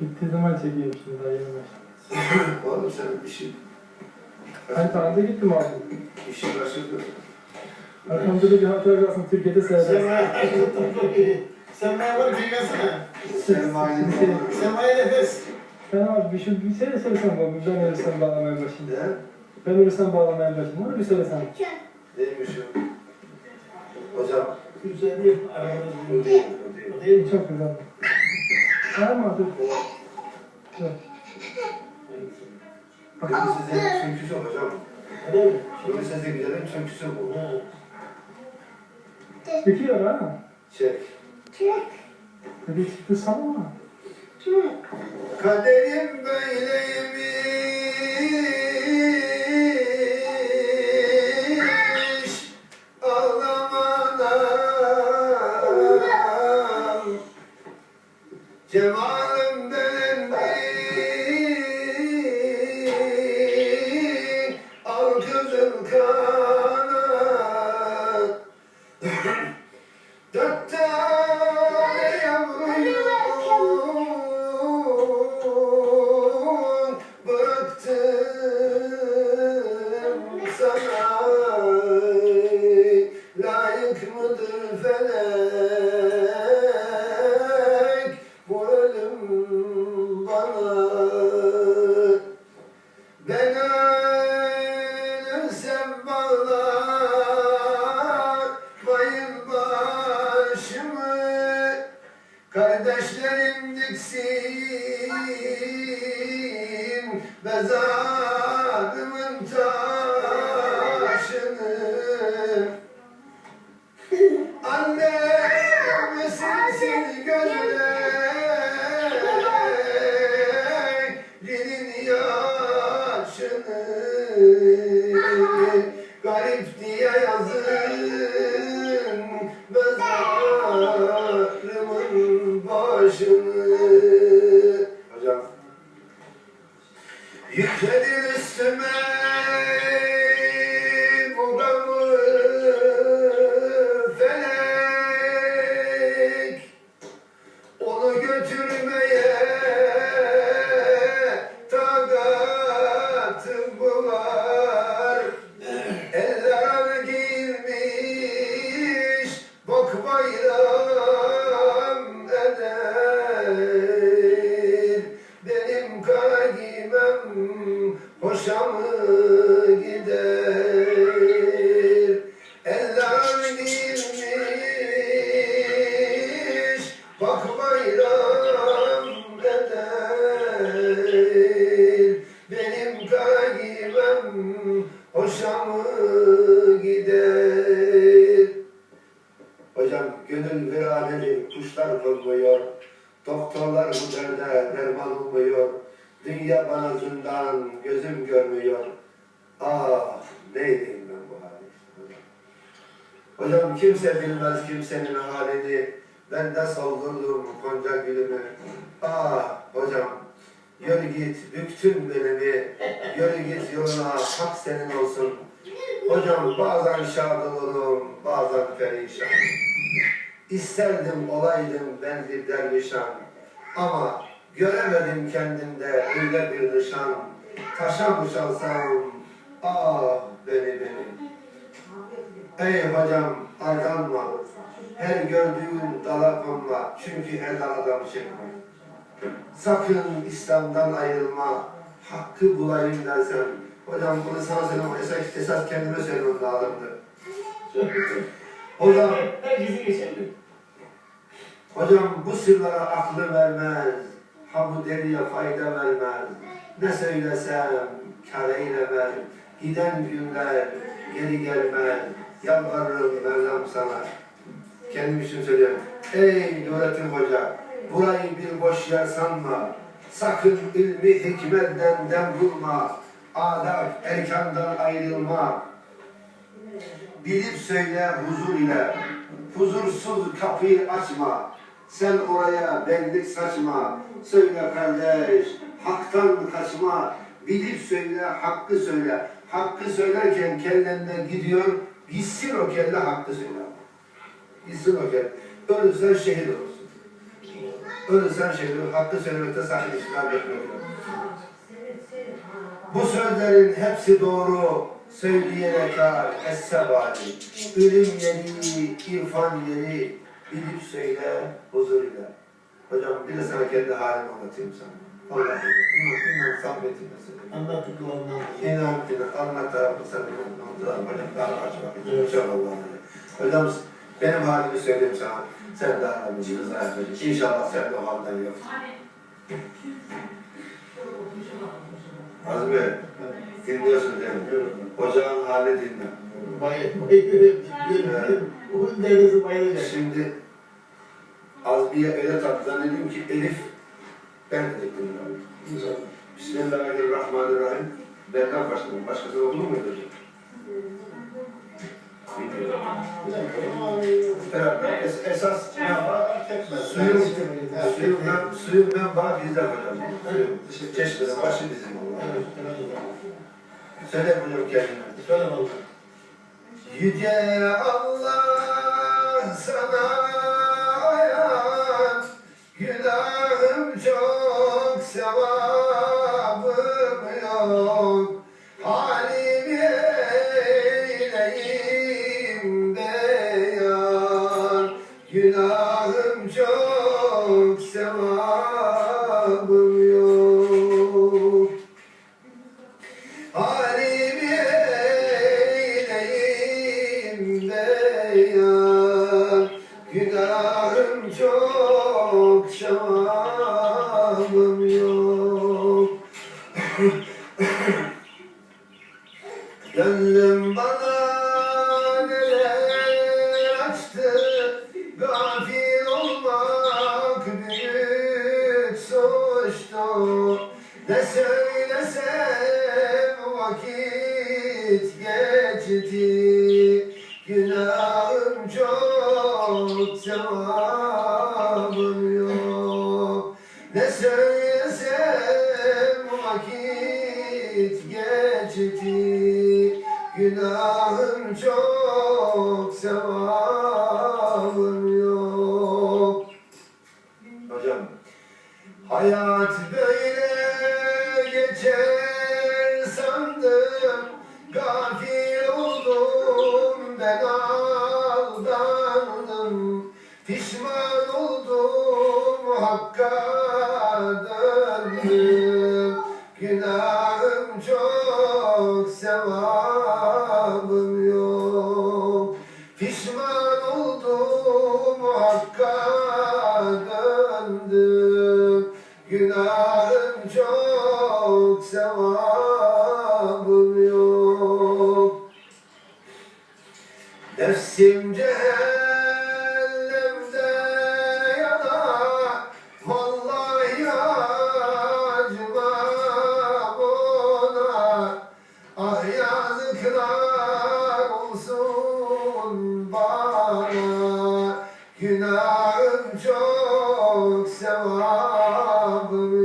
Çekeyim şimdi daha yeni başladım. Oğlum sen işi, Ben tarihte gittim abi. işi kaçırdın. Arkamda da bir hatıra kalsın Türkiye'de seyredersin. Sema'ya var. Sermayenin oğlu. Sema'ya nefes. Sen abi bir şey bir şey söylesen baba. Ben ölürsem bağlamaya başlayayım. Ne? Ben ölürsem bağlamaya başlayayım. Onu bir söylesen. Neymiş o? Hocam, Güzel aramız değil, bu değil. bu değil mi? Çok güzel. Var mı adı? Yok. Gönül sesinin türküsü hocam. Gönül sesinin güzelin türküsü bu. Bitiyor ha. Çek. Dedi çıktı sanma. Kaderim böyleymiş little girl. Kardeşlerim diksin mezarımın taşını. Annem Bana zindan gözüm görmüyor. Ah neydeyim ben bu hali hocam? Kimse bilmez kimsenin halini. Ben de soldurdum konca gülümü Ah hocam Yürü git büktün belimi Yürü git yoluna hak senin olsun. Hocam bazen şad olurum bazen perişan. İsterdim olaydım ben bir dervişan. Ama göremedim kendimde öyle bir nişan Taşa mı çalsam ah beni beni. Ey hocam aldanma Her gördüğün dala konma Çünkü her daladan çekme. Sakın İslam'dan ayrılma Hakkı bulayım dersen. Hocam bunu sana söylemem esas, esas kendime söylemem lazımdı Hocam. Hocam bu sırlara aklı vermez, ha bu deliye fayda vermez. Ne söylesem kar eylemez, giden günler geri gelmez. Yalvarırım Mevlam sana. Kendim için söylüyorum. Ey Nurettin Hoca, burayı bir boş yer sanma. Sakın ilmi hikmetten dem vurma. Adab erkandan ayrılma. Bilip söyle huzur ile, huzursuz kapıyı açma. Sen oraya benlik saçma. Söyle kardeş, haktan kaçma. Bilip söyle, hakkı söyle. Hakkı söylerken kellende gidiyor, gitsin o kelle hakkı söyle. Gitsin o kelle. Ölürsen şehit olursun. Ölürsen şehir, hakkı söylemekte etmek yok. Bu sözlerin hepsi doğru, söyleyene kar, essebali. Ölüm yeri, irfan yeri, bilip söyle, huzur ile. Hocam bir de sana kendi halimi anlatayım sana. Hocam, inan, samimiyetimle söylüyorum. Anlattıklarından. İnan, inan, Allah tarafı sana anlatılan hocam, daha bakayım. İnşallah. Hocam, benim halimi söyleyeyim sana. Sen daha halimizi daha yapacak. İnşallah sen de o halden yok. Azmi, dinliyorsun değil mi? Ocağın hali dinle. Bugün derisi bayılacak. Şimdi Azmi'ye öyle tatlı zannediyorum ki Elif ben dedim. İnşallah. Bismillahirrahmanirrahim. Benden başladım. Başkası okunur muydu hocam? Herhalde es- esas ne yapar? Suyun, suyun, ben, suyun ben var bizden hocam. Suyun, çeşmeden başı bizim. Söyle hocam kendine. Söyle vallahi. Yüce Allah sana ayan, günahım çok sevabım Gönlüm bana neler açtı. Gafil olmak büyük suçtu. Ne söylesem vakit geçti. Günahım sevabım yok. Hocam. Hayat böyle geçer sandım. Gafil oldum ben aldandım. Pişman oldum hakka oldum sevabım yok